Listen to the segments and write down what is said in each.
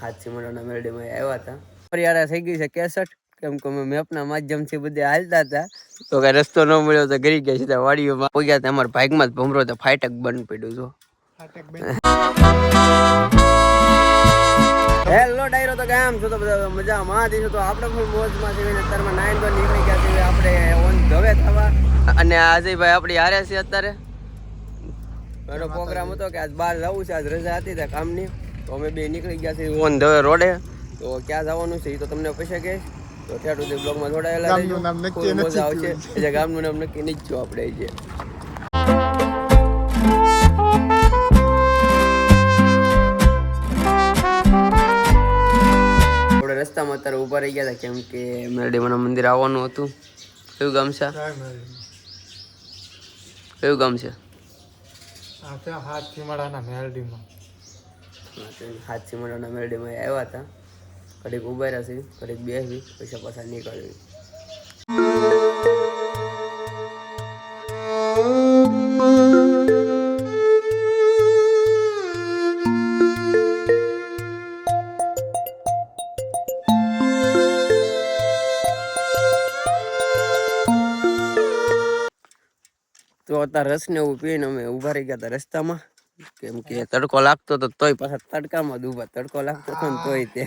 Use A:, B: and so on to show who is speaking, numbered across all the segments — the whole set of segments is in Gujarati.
A: હાથથી મંડળના મેરડીમાં આવ્યા હતા. ફરિયાળા થઈ ગઈ છે કેસઠ. કેમ કે અમે મેપના માધ્યમથી બધે હાલતા હતા. તો કઈ રસ્તો ન મળ્યો તો ગરી ગયા સીધા વાડીઓમાં પોગ્યા હતા અમારા ભાગમાં જ ભમરો તો ફાટક બંધ પડ્યું છું હેલો ડાયરો તો કેમ છો તો બધા મજામાં દીધું તો આપણે પણ મોજમાં છે અત્યારમાં નાઈન તો નીકળી ગયા છીએ. આપણે ઓન ધવે થવા અને આજે ભાઈ આપણી હારે છે અત્યારે. મારો પ્રોગ્રામ હતો કે આજ બહાર જવું છે. આજ રજા હતી ત્યાં કામની. તો અમે બે નીકળી ગયા છે ઓન ધ રોડે. તો ક્યાં જવાનું છે એ તો તમને પૂછે કે તો ત્યાં સુધી બ્લોગમાં જોડાયેલા રહેજો.
B: ગામનું નામ નક્કી
A: મજા આવશે. એટલે ગામનું નામ નક્કી નહીં જ આપણે જે. રસ્તામાં અત્યારે ઊભા રહી ગયા હતા કેમ કે મેરડીમાના મંદિર આવવાનું હતું. કયું ગામ છે? કયું ગામ છે?
B: મેરડીમાં.
A: હાથથી મંડળના મેરડીમાં આવ્યા હતા. કડીક ઊભા રહેશે કડીક બેસી, પૈસા પાછા નીકળવી તો અત્યારે રસ ને એવું પીને અમે ઊભા રહી ગયા હતા રસ્તામાં. કેમ કે તડકો લાગતો તો તોય પાછા તડકામાં ઊભા. તડકો લાગતો હતો ને તોય તે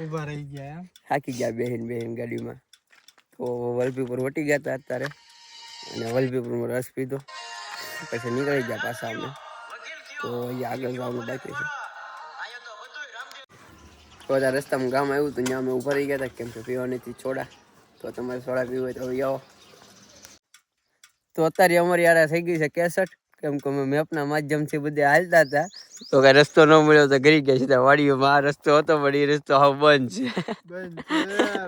B: ઊભા રહી ગયા
A: થાકી ગયા બેહીન બેહીન ગાડીમાં. તો વલભીપુર વટી ગયા હતા અત્યારે. અને વલભીપુરમાં રસ પીધો. પછી નીકળી ગયા પાછા અમે. તો અહીંયા આગળ જવાનું બાકી છે. તો ત્યાં રસ્તામાં ગામ આવ્યું હતું ત્યાં અમે ઊભા રહી ગયા હતા કેમ કે પીવાની હતી છોડા. તો તમારે સોડા પીવું હોય તો આવો. તો અત્યારે અમારી યાર થઈ ગઈ છે કેસઠ. કેમ કે અમે મેપના માધ્યમથી બધે હાલતા હતા. તો કઈ રસ્તો ન મળ્યો તો ગરી ગયા સીધા વાડીઓમાં. આ રસ્તો હતો પણ એ રસ્તો હાવ બંધ છે.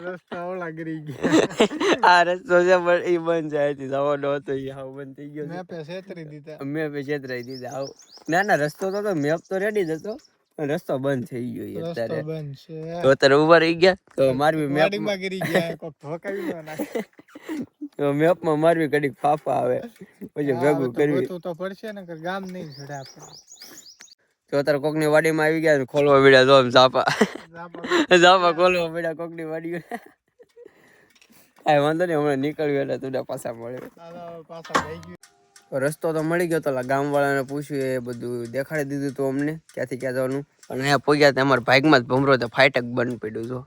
B: રસ્તા ઓલા ગરી ગયા.
A: આ રસ્તો છે પણ એ બંધ છે. અહીંથી જવાનો હતો એ હાવ બંધ થઈ ગયો
B: મેપે છેતરી દીધા.
A: છે મેં પછી છેતરાઈ દીધા. આવું ના ના રસ્તો તો મેપ તો રેડી જ હતો. રસ્તો બંધ થઈ ગયો અત્યારે.
B: બંધ છે
A: તો અત્યારે ઊભા રહી ગયા? તો મારવી
B: મેપમાં ગરી ગયા કોક ઠોકાવી ન નાખે.
A: તો મેપમાં મારવી કડી ફાફા આવે. પછી ભેગું કરવી.
B: ગોતવું તો પડશે ને ગામ નહીં છોડે આપણે.
A: તો અત્યારે કોકની વાડીમાં આવી ગયા ને ખોલવા પડ્યા તો આમ ઝાપા ઝાપા ખોલવા પડ્યા કોકની વાડી કાંઈ વાંધો નહીં હમણાં નીકળ્યું એટલે તુડા પાછા મળ્યો
B: પાછા થઈ ગયું.
A: તો રસ્તો તો મળી ગયો તો ગામ વાળાને પૂછ્યું એ બધું દેખાડી દીધું હતું અમને? ક્યાંથી ક્યાં જવાનું? અને અહીંયા પહોંચ્યા ત્યાં અમારા બાઇકમાં જ ભમરો તો ફાટક બંધ પડ્યું તો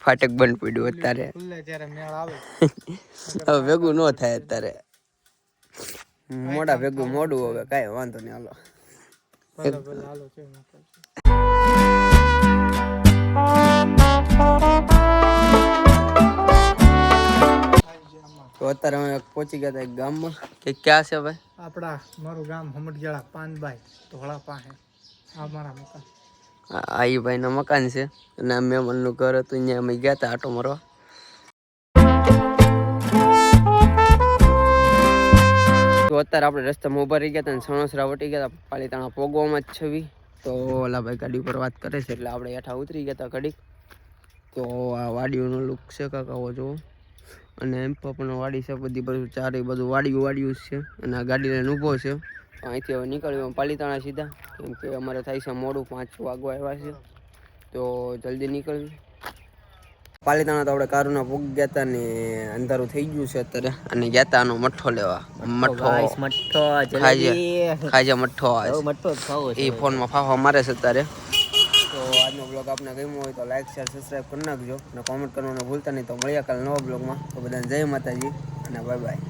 B: ફાટક બંધ
A: પડ્યું અત્યારે. હવે ભેગું ન થાય અત્યારે. મોડા ભેગું મોડું હવે કાંઈ વાંધો નહીં હાલો.
B: હાલો
A: પહોંચી ગયા હતા ગામમાં કે ક્યાં છે ભાઈ?
B: આપણા મારું ગામ હમટગેળા પાનભાઈ ધોળા પાસે. આ મારા મકાન.
A: આ આ ઈ મકાન છે. અને આ મહેમાનનું ઘર હતું અહીંયા અમે ગયા હતા આટો મારવા. તો અત્યારે આપણે રસ્તામાં ઊભા રહી ગયા હતા અને સણોસરા વટી ગયા હતા પાલીતાણા પોગવામાં જ છવી. તો ઓલા ભાઈ ગાડી ઉપર વાત કરે છે એટલે આપણે હેઠા ઉતરી ગયા હતા ઘડીક. તો આ વાડીઓનો લુક છે કાકા જુઓ અને એમ પણ વાડી છે બધી બધું ચારે બધું વાડિયું વાડિયું છે અને આ ગાડી લઈને ઊભો છે. અહીંથી હવે નીકળ્યો પાલીતાણા સીધા. કેમ કે અમારે થાય છે મોડું પાંચ વાગવા આવ્યા છે. તો જલ્દી નીકળ્યું પાલીતાણા તો આપણે કારુના પૂગ ગયા હતા ને અંધારું થઈ ગયું છે અત્યારે. અને ગયા હતા આનો મઠ્ઠો લેવા. મઠ્ઠો
C: મઠ્ઠો
A: ખાજા મઠ્ઠો એ ફોનમાં ફાફા મારે છે અત્યારે. તો આજનો બ્લોગ આપને ગમ્યો હોય તો લાઈક શેર સબસ્ક્રાઈબ કરી નાખજો અને કોમેન્ટ કરવાનું ભૂલતા નહીં. તો મળ્યા કાલ નવા બ્લોગમાં તો બધાને જય માતાજી અને બાય બાય